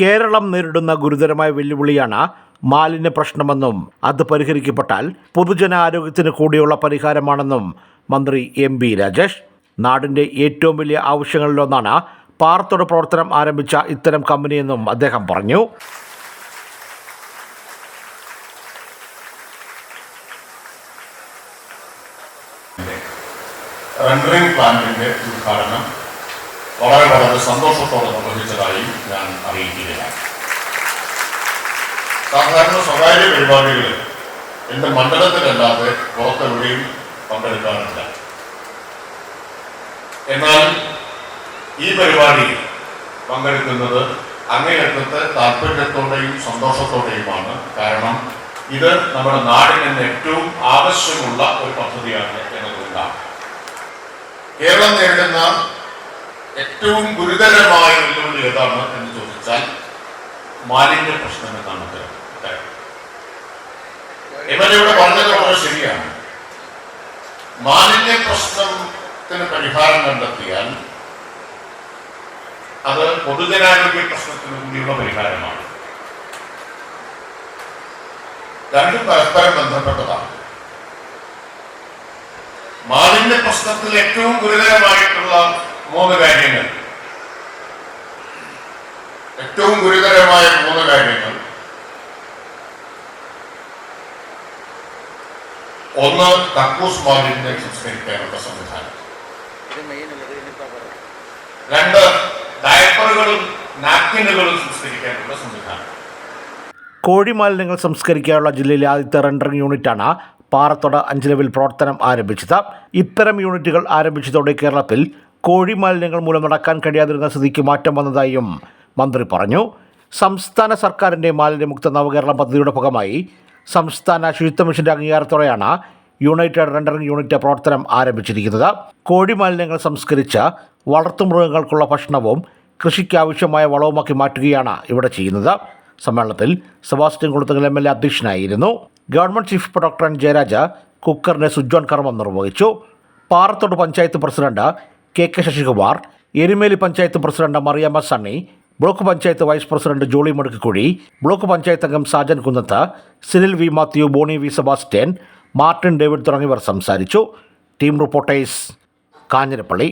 കേരളം നേരിടുന്ന ഗുരുതരമായ വെല്ലുവിളിയാണ് മാലിന്യ പ്രശ്നമെന്നും അത് പരിഹരിക്കപ്പെട്ടാൽ പൊതുജനാരോഗ്യത്തിന് കൂടിയുള്ള പരിഹാരമാണെന്നും മന്ത്രി എം ബി രാജേഷ്. നാടിന്റെ ഏറ്റവും വലിയ ആവശ്യങ്ങളിലൊന്നാണ് പാറത്തോട് പ്രവർത്തനം ആരംഭിച്ച ഇത്തരം കമ്പനിയെന്നും അദ്ദേഹം പറഞ്ഞു. റെൻഡറിംഗ് പ്ലാന്റിന്റെ ഉദ്ഘാടനം വളരെ വളരെ സന്തോഷത്തോടെ നിർവഹിച്ചതായി ഞാൻ അറിയിക്കുകയാണ്. സാധാരണ സ്വകാര്യ പരിപാടികൾ എന്റെ മണ്ഡലത്തിലല്ലാതെ പുറത്തെവിടെയും പങ്കെടുക്കാറില്ല. എന്നാൽ ഈ പരിപാടി പങ്കെടുക്കുന്നത് അങ്ങേയറ്റത്തെ താല്പര്യത്തോടെയും സന്തോഷത്തോടെയുമാണ്. കാരണം ഇത് നമ്മുടെ നാടിന് ഏറ്റവും ആവശ്യമുള്ള ഒരു പദ്ധതിയാണ് എന്നതുകൊണ്ടാണ്. കേരളം നേരിടുന്ന ഏറ്റവും ഗുരുതരമായ വെല്ലുവിളി ഏതാണ് എന്ന് ചോദിച്ചാൽ മാലിന്യ പ്രശ്നം എന്നാണ്. ഇവരിവിടെ പറഞ്ഞത് വളരെ ശരിയാണ്. മാലിന്യ പ്രശ്നത്തിന് പരിഹാരം കണ്ടെത്തിയാൽ അത് പൊതുജനാരോഗ്യ പ്രശ്നത്തിന് കൂടിയുള്ള പരിഹാരമാണ്. രണ്ടും പരസ്പരം ബന്ധപ്പെട്ടതാണ്. മാലിന്യ പ്രശ്നത്തിൽ ഏറ്റവും ഗുരുതരമായിട്ടുള്ള കാര്യങ്ങൾ ഏറ്റവും ഗുരുതരമായ മൂന്ന് കാര്യങ്ങൾ. ഒന്ന് കക്കൂസ് മാലിന്യം സംസ്കരിക്കാനുള്ള സംവിധാനം. രണ്ട് ഡയപ്പറുകളും നാപ്കിനുകളും സംസ്കരിക്കാനുള്ള സംവിധാനം. കോഴി മാലിന്യങ്ങൾ സംസ്കരിക്കാനുള്ള ജില്ലയിലെ ആദ്യത്തെ റെൻഡറിംഗ് യൂണിറ്റാണ് പാറത്തോട് അഞ്ചിലവിൽ പ്രവർത്തനം ആരംഭിച്ചത്. ഇത്തരം യൂണിറ്റുകൾ ആരംഭിച്ചതോടെ കേരളത്തിൽ കോഴി മാലിന്യങ്ങൾ മൂലം നടക്കാൻ കഴിയാതിരുന്ന സ്ഥിതിക്ക് മാറ്റം വന്നതായും മന്ത്രി പറഞ്ഞു. സംസ്ഥാന സർക്കാരിന്റെ മാലിന്യമുക്ത നവകേരളം പദ്ധതിയുടെ ഭാഗമായി സംസ്ഥാന ശുചിത്വ മിഷന്റെ അംഗീകാരത്തോടെയാണ് യുണൈറ്റഡ് റെൻഡറിംഗ് യൂണിറ്റ് പ്രവർത്തനം ആരംഭിച്ചിരിക്കുന്നത്. കോഴി മാലിന്യങ്ങൾ സംസ്കരിച്ച് വളർത്തുമൃഗങ്ങൾക്കുള്ള ഭക്ഷണവും കൃഷിക്കാവശ്യമായ വളവുമാക്കി മാറ്റുകയാണ് ഇവിടെ ചെയ്യുന്നത്. സമ്മേളനത്തിൽ Sebastian Kulathunkal M L A അധ്യക്ഷനായിരുന്നു. Government chief doctor N Jayaraja കുക്കറിനെ സുജോൺ കർമ്മം നിർവഹിച്ചു. Parathode panchayat president K K Sasikumar Erumeli panchayat president Mariamma Sunny block panchayat vice president Jolly Madukkakuzhy block panchayat അംഗം Sajan Kunnath Sinil V Mathew Boney V Sebastian Martin David തുടങ്ങിയവർ സംസാരിച്ചു. Team reporters Kanjirappally.